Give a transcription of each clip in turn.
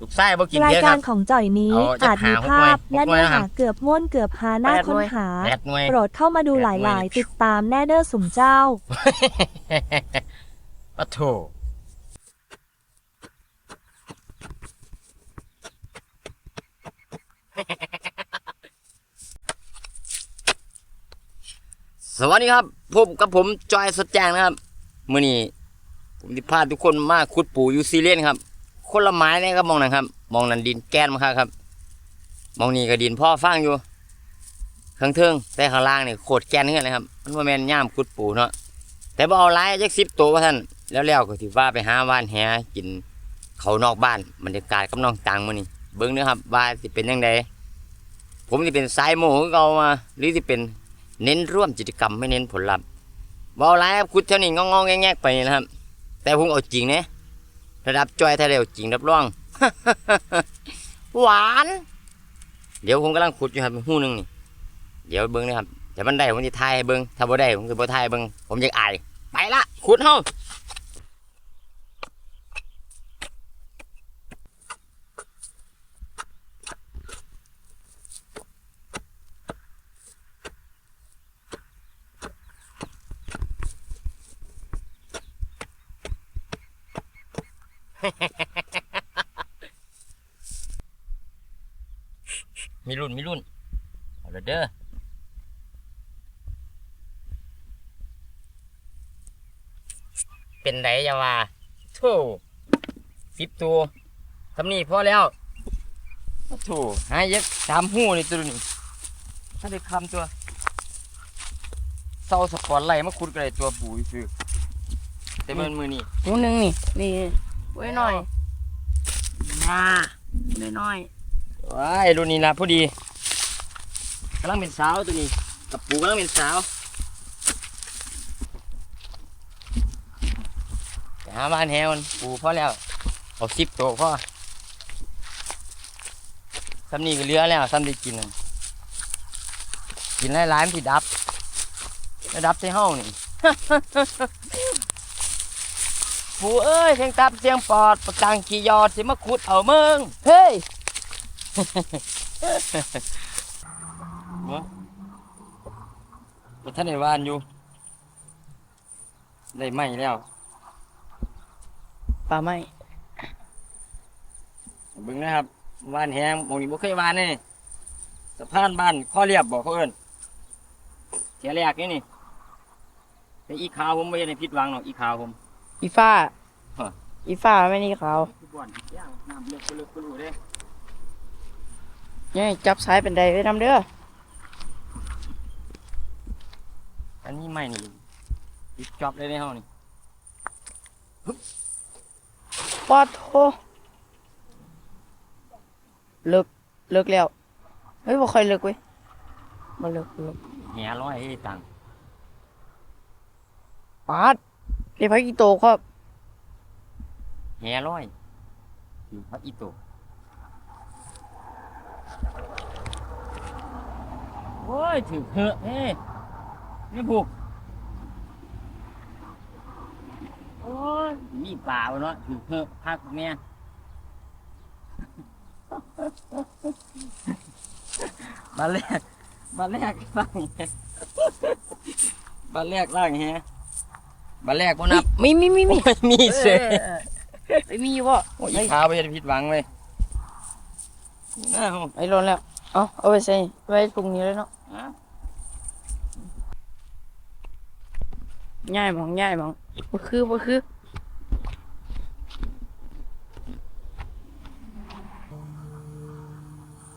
ลูกไส้บ่กินรายเยอะคการัรบ ของจ่อยนี้เอาจะอาจมีหาภาพหกหน่วยและเนื้อหกหน่วยนะครัหาบเกือบม่วนเกือบหาหน้าแปดหค้น่นวยหา แปดหน่วย โปรดเข้ามาดูหแปดหน่วยลาย ๆ ติดตามแน่เด้อสุ่มเจ้า ปะโถสวัสดีครับพบกับผมจอยสดแจงนะครับ มื่อนี้ผมที่พาทุกคนมาขุดปูอยูซีเรียนครับ คนละไม้เนี่ยครับมองนะครับ มองนันดินแก้นมาครับ มองนี่ก็ดินพ่อฟังอยู่ข้างเทิงแต่ข้างล่างนี่โคตรแกนเงื่อนเลยครับ มันว่าแมนย่ามขุดปูเนาะแต่บ่เอาหลายจักสิบตัวว่าท่านแล้วแล้วก็สิว่าไปหาว่านแหกินเขานอกบ้านบรรยากาศกับน้องต่างมื้อนี้เบิ่งเด้อครับว่าสิเป็นจังไดผมสิเป็นสายโมคือเก่ามาหรือสิเป็นเน้นร่วมกิจกรรมไม่เน้นผลลัพธ์บ่เอาหลายครับขุดเท่านี้งองๆแงกๆไปนะครับ แต่ผมเอาจริงเนะ ระดับจอยแท้เอาจริงรับรอง หวาน เดี๋ยวผมกำลังขุดอยู่ครับหู้หนึงนี่เดี๋ยวเบิ้งนะครับแต่มันได้ผมจะทายให้เบิ้งถ้าบ่ได้ผมสิบ่ทายเบิ้งผมจะอายไปละขุดเฮา มีรุ่นมีรุ่นเอาละเด้อเป็นไดจะว่าโธ่สิบตัวทำนี่พอแล้วโธ่หาเย็กสามหูนี่ตัวนี้ถ้าได้คำตัวเศร้าสปอร์ตไล่มาขุดกันเลยตัวปูซื้อแต่มันมือนี่หูหนึ่งนี่นี่ ไว้หน่อยมาไว้หน่อยว้ายรุ่นนี้นะพอดีกำลังเป็นสาวตัวนี้กับปูกำลังเป็นสาวหาบ้านแฮวันปูพอแล้วเอาสิบตัวพอซ้ำนี่ก็เลือแล้วซ้ำได้กิน กินหลายๆมันสิดับแล้วดับใส่ห้องนี่ ปูเอ้ยเสียงตับเสียงปอดประจังขี่ยอดสิมาขุดเอาเมืองเฮ้ยบ่ท่านได้วานอยู่ ได้ไหมแล้วป่าไม้เบิ่งนะครับวานแหงหมองนี้บ่เคยวานนี่สะพานบ้านข้อเรียบบอกเขาเอิ้นเสียแรกนี่นี่แต่อีขาวผมไม่ได้ผิดหวังหรอกอีขาวผม อีฟ้า ฮะ อีฟ้าไม่นี่ขาวทุกวันย่างน้ำเลือกก็เลือกก็รู้เด้เนี่ยจับสายเป็นใดไว้นำเด้อ อันนี้ไม่นี่ปิดจอบเลยในห้องนี่ปอดโทเลิกเลิกแล้ว เฮ้ยบ่ค่อยเลิกเว้ยบ่เลิกบ่เลิกแหร้อยให้ตังค์ปาด เดี๋ยวพักอีโตครับ แหร้อยอยู่พักอีโตโอ้ยถือเหอะเฮ้นี่ผูกโอ้ยมีป่าวเนาะถือเพิ่มพักเนี่ยมาแรกมาแรกล่างแฮมาแรกล่างแฮ มาแรกบ่นับมีมีมีมีโอ้ยมีเสยไอ้ยมีอยู่บ่โอ้ยอีขาวไปจะผิดหวังเลยน่าโหไอ้ร้อนแล้วเอาเอาไปใส่ไว้ตรงนี้เลยเนาะอะง่ายหมองง่ายหมองบ่คือบ่คือ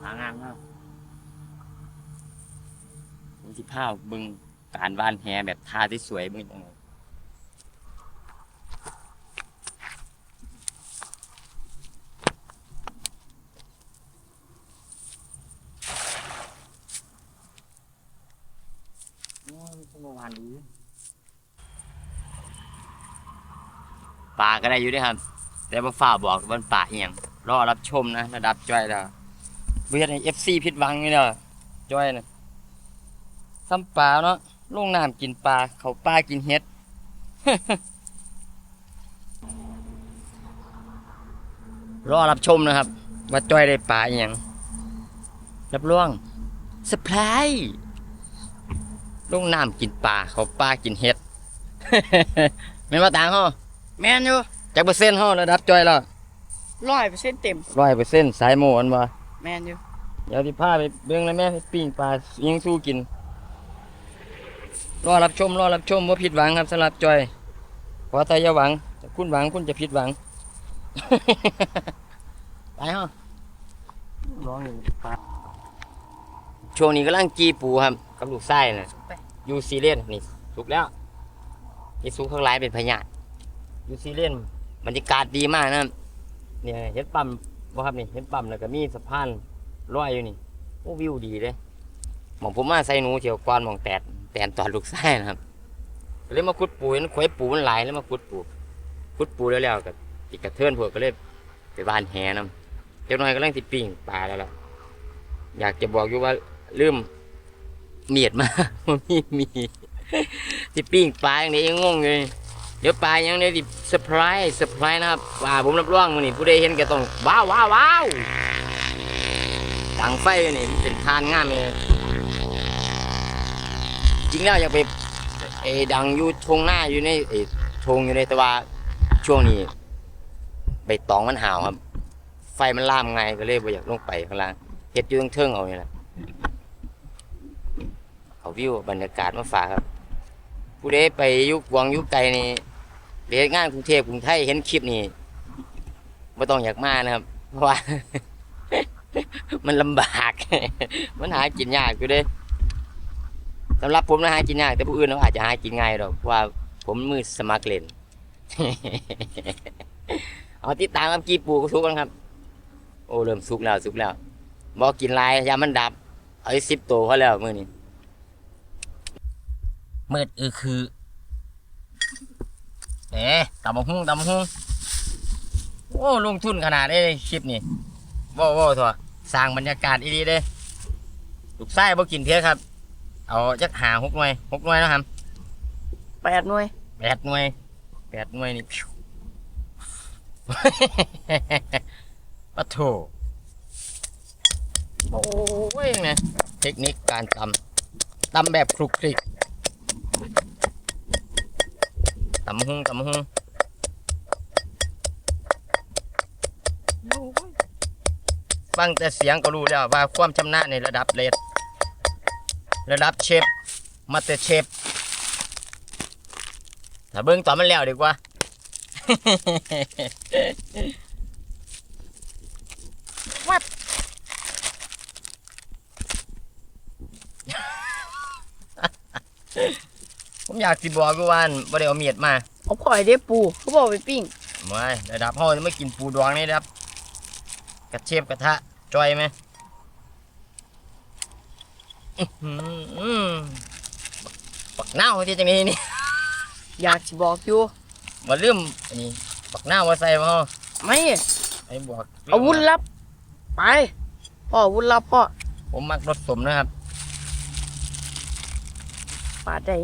หางานครับผมสิพาเบึงการวานแฮแบบท่าที่สวยเบึงจังไง เมื่อวานนี้ป่าก็ได้อยู่ด้วยครับ แต่ว่าฝ่าบอกมันป่าเอียงรอรับชมนะระดับจ้อยแล้วเบียดให้เอฟซีผิดวังนี่เด้อจ้อยนะซ้ำปลาเนาะลงน้ำกินปลาเขาปลากินเห็ดรอรับชมนะครับ ว่าจ้อยได้ปลาอย่างรับรองสปาย ลงน้ำกินปลาเขาปลากินเห็ด แม่นว่าต่างห่อแม่นอยู่จากเปอร์เซ็นต์ห่อระดับจ้อยแล้วร้อยเปอร์เซ็นต์เต็มร้อยเปอร์เซ็นต์สายโมอันว่าแม่นอยู่เดี๋ยวที่พาไปเบื้องแล้วแม่ไปปิ้งปลายิงสู้กิน รอรับชมรอรับชมว่าผิดหวังครับสำหรับจอยขอแต่อย่าหวังถ้าคุณหวังคุณจะผิดหวัง ไปฮะร้องอยู่ปลาช่วงนี้กำลังจีปูครับกับลูกไส้น่ะ ยูซีเรียนนี่สุกแล้วนี่สุกข้างหลายเป็นพญายูซีเรียนบรรยากาศดีมากนะเนี่ยเห็นปั๊มบ่ครับนี่เห็นปั๊มแล้วก็มีสะพานร้อยอยู่นี่โอ้วิวดีเลยหมองผมมาใส่หนูเที่ยวกวนหมองแตดแตนตอนลูกไส้นะครับเลยมาขุดปูเห็นขวยปูมันหลายแล้วมาขุดปูขุดปูแล้วแล้วกับติดกระเทือนพวกก็เลยไปบ้านแหนำเจ้าน้อยก็เร่งติปิ้งปลาแล้วล่ะอยากจะบอกอยู่ว่าลืม เมียดมามันมีมีที่ปิ้งปลาอย่างนี้ยังงงเลยเดี๋ยวปลายังได้ติเซอร์ไพรส์เซอร์ไพรส์นะครับปลาผมรับรองมันนี่ผู้ใดเห็นก็ต้องว้าวว้าวว้าวดังไฟนี่มันเป็นทานงามเลยจริงแล้วอยากไปไอ้ดังอยู่ทงหน้าอยู่ในไอ้ทงอยู่ในแต่ว่าช่วงนี้ใบตองมันห่าวครับ ไฟมันล่ามไงก็เลยบ่อยากลงไปข้างล่างเฮ็ดอยู่เทิงๆเอานี่แหละ เอาวิวบรรยากาศมาฝากครับ ผู้ใดไปยุกวางยุไกลนี่ไปเฮ็ดงานกรุงเทพกรุงไทยเห็นคลิปนี่ไม่ต้องอยากมานะครับ เพราะว่า มันลำบาก มันหากินยากอยู่เด้สำหรับผมนะหากินยากแต่ผู้อื่นเขาอาจจะหากินง่ายหรอกเพราะว่าผมมือสมัครเล่นเอาติดตามกับกีปูก็สุกกันครับ โอ้เริ่มสุกแล้วสุกแล้วบอกกินลายยามันดับ เอาสิบตัวเขาแล้วมือนี้ มืดเออคือเอ๊ะตำบักหุ่งตำบักหุ่งโอ้ลงทุนขนาดได้เลยคลิปนี้ว้าวว้าวทัวสร้างบรรยากาศอีดีเด้ลูกไส้บ่กินเพียครับ เอาจักหาหกหน่วยหกหน่วยนะครับแปดหน่วยแปดหน่วยแปดหน่วยนี่พิวปะโถโอ้ยเนี่ยเทคนิคการตำตำแบบคลุกคลิก ตำหุงตำหุงฟังแต่เสียงก็รู้แล้วว่าความชำนาญในระดับเลดระดับเชฟมาสเตอร์เชฟถ้าเบิ้งต่อมันแล้วดีกว่าวับ ผมอยากสิบอกกูว่าอั่นบ่ได้เอาเมียดมาเอาข่อยได้ปูเขาบอกไปปิ้งไม่ระดับห้องจะไม่กินปูดองนี่นะครับกระเทียมกระทะจอยไหมอื้อหือบักเน่าที่จังนี้นี่อยากจะบอกอยู่มาลืมอันนี้บักเน่ามาใส่มาห้องไม่ไอ้บอกอาวุธลับ ไปพ่ออาวุธลับพ่อผมมักรสสมนะครับปาดได้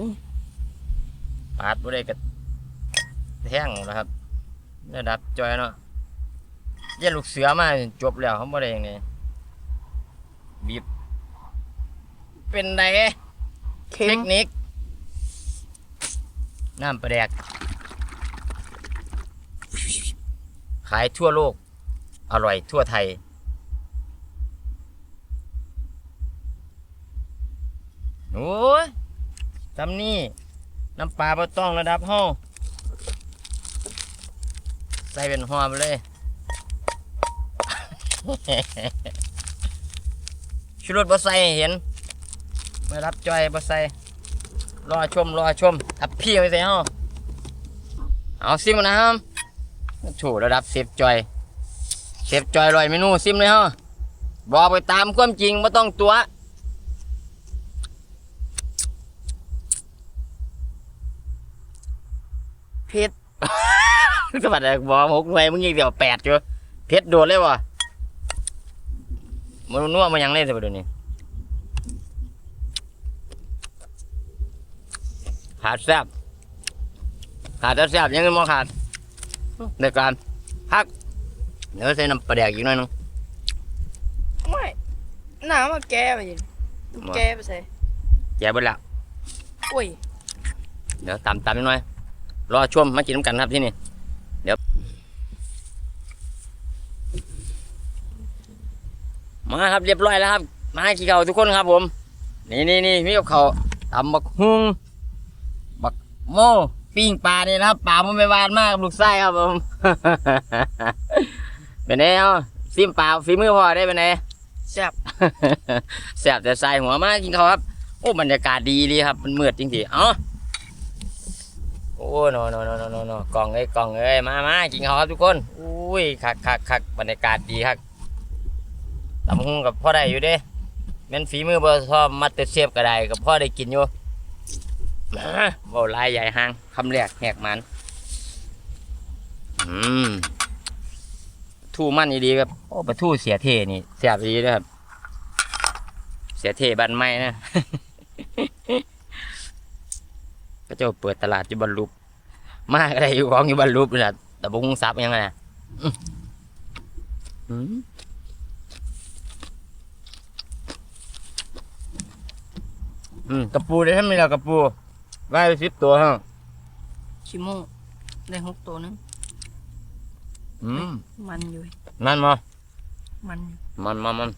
ปาดบ่ได้ก็แท่งนะครับระดับจอยเนาะเย็นลูกเสือมาจบแล้วเขาบ่ได้อย่างนี้บีบ เป็นไงเค็เทมคนิคน้ำปลาแดก ขายทั่วโลก อร่อยทั่วไทย โอ้ยทำนี่ น้ำปลาบ่ต้องระดับห้องใส่เป็นหอมเลยชุรสบ่ใส่เห็นไม่รับจอยบ่ใส่รอชมรอชมทับพี่ไปใส่ห้องเอาซิมนะครับถูระดับเซฟจอยเซฟจอยลอยเมนูซิมเลยฮะบอกไปตามความจริงไม่ต้องตัว เผ็ดสวัสดีบอกหกหน่วยมึงยิงเดียวแปดอยู่เพชรโดดเลยวะมันนัวมันยังเล่นสิบเดี๋ยวนี้ขาดแซ่บขาดแต่แซ่บยังไงมองขาดในการพักเดี๋ยวใส่น้ำปลาแดกอีกหน่อยนึงไม่น้ำมาแก้ไปยินมาแก้ไปใส่แย่เบิดละโอ้ยเดี๋ยวตามตามนิดหน่อย รอชมมากินน้ำกันครับที่นี่ เดี๋ยว มาครับเรียบร้อยแล้วครับ มาให้ขี้เขาทุกคนครับผม นี่นี่นี่มีกับเขาวตำบักฮุงบักโม่ปิ้งปลาเนี่ยนะครับปลามันไม่หวานมากกับลูกไส้ครับผมเป็นไงเอาซิมปลาฝีมือพอได้เป็นไงแซ่บแสบแต่ใส่หัวมากกินเขาวครับ โอ้บรรยากาศดีเลยครับ มันมืดจริงๆเอ้า โอ้โนโนโนโนโนโนกล่องเอ้ยกล่องเอ้ยมามากินเขาวครับทุกคนอุ้ยคักคักคักบรรยากาศดีครับตำหุงกับพ่อได้อยู่เด้แม่นฝีมือบอชอบมัตเตอร์เชฟก็ได้กับพ่อได้กินอยู่มาเบาลายใหญ่หางคำแรกแหกมันอืมทู่มันดีครับโอ้ปลาทู่เสียเทนี่แซ่บดีด้วยครับ เสียเทบันไม่นะ เจะเปิดตลาดอยู่บรรลุปมากอะไรอยู่ของอยู่บรรลุปนี่แหละแต่บุ้งซับยังไงนะอื้อหืออืมกระปูได้ทำไมล่ะกระปูได้ไปสิบตัวฮะชิโมได้หกตัวนึงอืมมันอยู่นั่นมามันอยู่มันมันมัน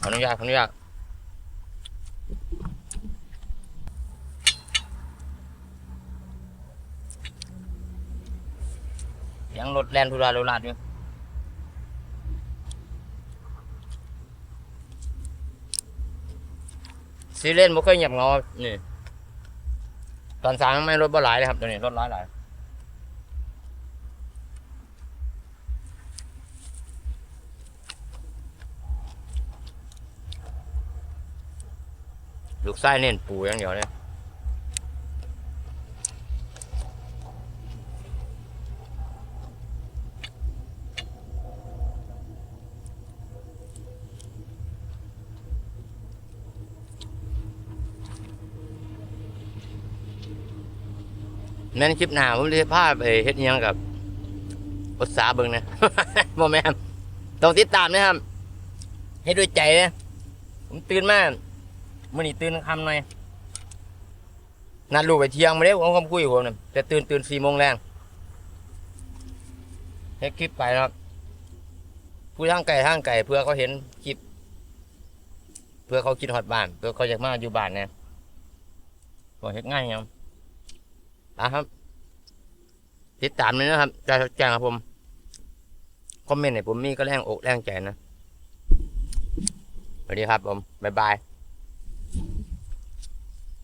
ขออนุญาตขออนุญาต ยังรถแล่นทุราโรลาดอยู่ซีเล่นบ่เคยเงียบเงานี่ ตอนสางไม่รถบ่หลายเลยครับตัวนี้รถหลายหลายลูกไส้เน้นปูอย่างเดียวเนี่ย แม่นคลิปหน้าผมจะพาไปเฮ็ดยังกับภาษาเบิ่งนะบ่แม่นต้องติดตามนะครับให้ด้วยใจนะผมตื่นมากมื่อนี้ตื่นคำหน่อยนัดลูกไปเที่ยงมาเด้ผมคำคุยกับผมนะแต่ตื่นตื่นสี่โมงแรงเฮ็ดคลิปไปนะครับผู้ทางไก่ทางไก่เพื่อเขาเห็นคลิป เพื่อเขาคิดฮอดบ้าน เพื่อเขาอยากมาอยู่บ้านเนี่ยบอกเฮ็ดง่ายยัง อะครับ ติดตามเลยนะครับใจแจ้งครับผมคอมเมนต์ให้ผมมีก็แรงอกแรงใจนะสวัสดีครับผมบ๊ายบาย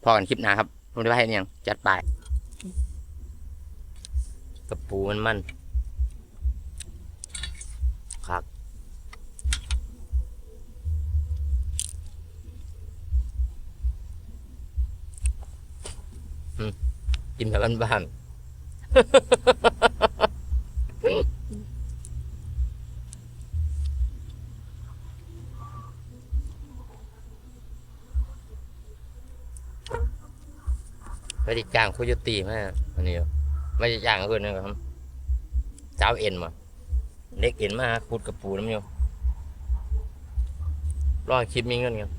พอกันคลิปหน้าครับผมจะไปให้เนี่ยงจัดไปกระปูมันมันครับอืม กินแบบบ้านๆไม่ได้จ้างคโยตีมาอันนี้ไม่ได้จ้างคนนะครับเจ้าเอ็นมาเล็กเอ็นมาขุดกระปูน้ำอยู่รอให้คลิปมีเงินกัน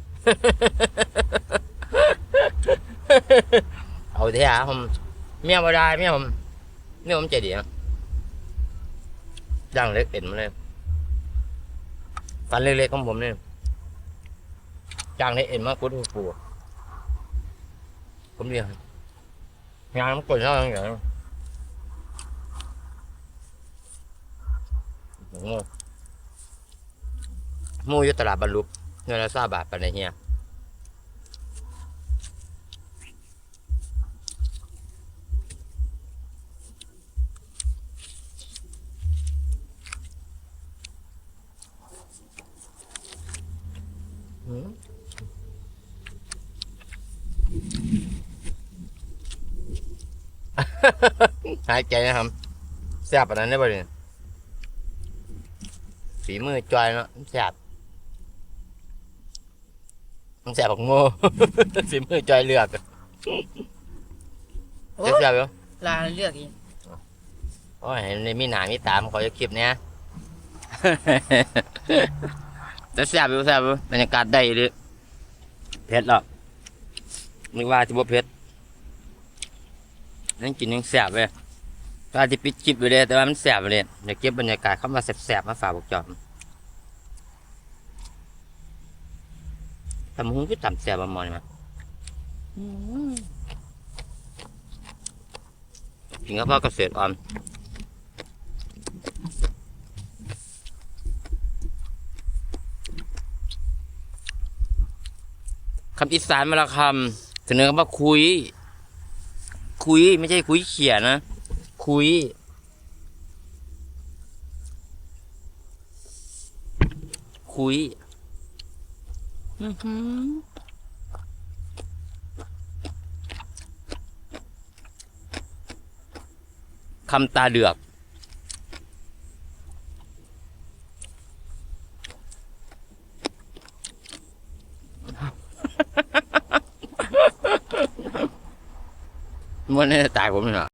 เอาเถอะผม เมียบ่ได้เมียผมเมียผมใจดีนะจ้างเล็กเอ็นมาเลยฟันเล็กๆของผมเนี่ยจ้างเล็กเอ็นมาขุดกระปูผมเรียกงานมันกดเท่าไหร่กันโอ้โหหมูอยู่ตลาดบรรลุเงินละสาบาทไปในเฮียอืม หายใจนะครับแซ่บปานนั้นได้ป่ะเนี่ยฝีมือจอยเนาะแซ่บมันแซ่บแบบโง่ฝีมือจอยเลือกโอ้จะแซ่บเหรอลาเลือกอีกโอ้ยในมีหนามีตามขอจะคลิปเนี้ยแต่แซ่บอยู่แซ่บอยู่บรรยากาศได้เลยเผ็ดหรอกนึกว่าจะบ่เผ็ด นั่นกินยังแซ่บเลยก็จะปิดคลิปไปเลยแต่ว่ามันแซ่บเลยอยากเก็บบรรยากาศเข้ามาแซ่บๆมาฝากพวกจอมทำหุ้งก็ทำแซ่บมามอนมากินกับพ่อเกษตรออมคำอีสานมาละคำเสนอคำว่าคุย คุยไม่ใช่คุยเขียนนะ คุย คุยอื้อหือคำตาเดือก มันนี่ตายผมเหรอ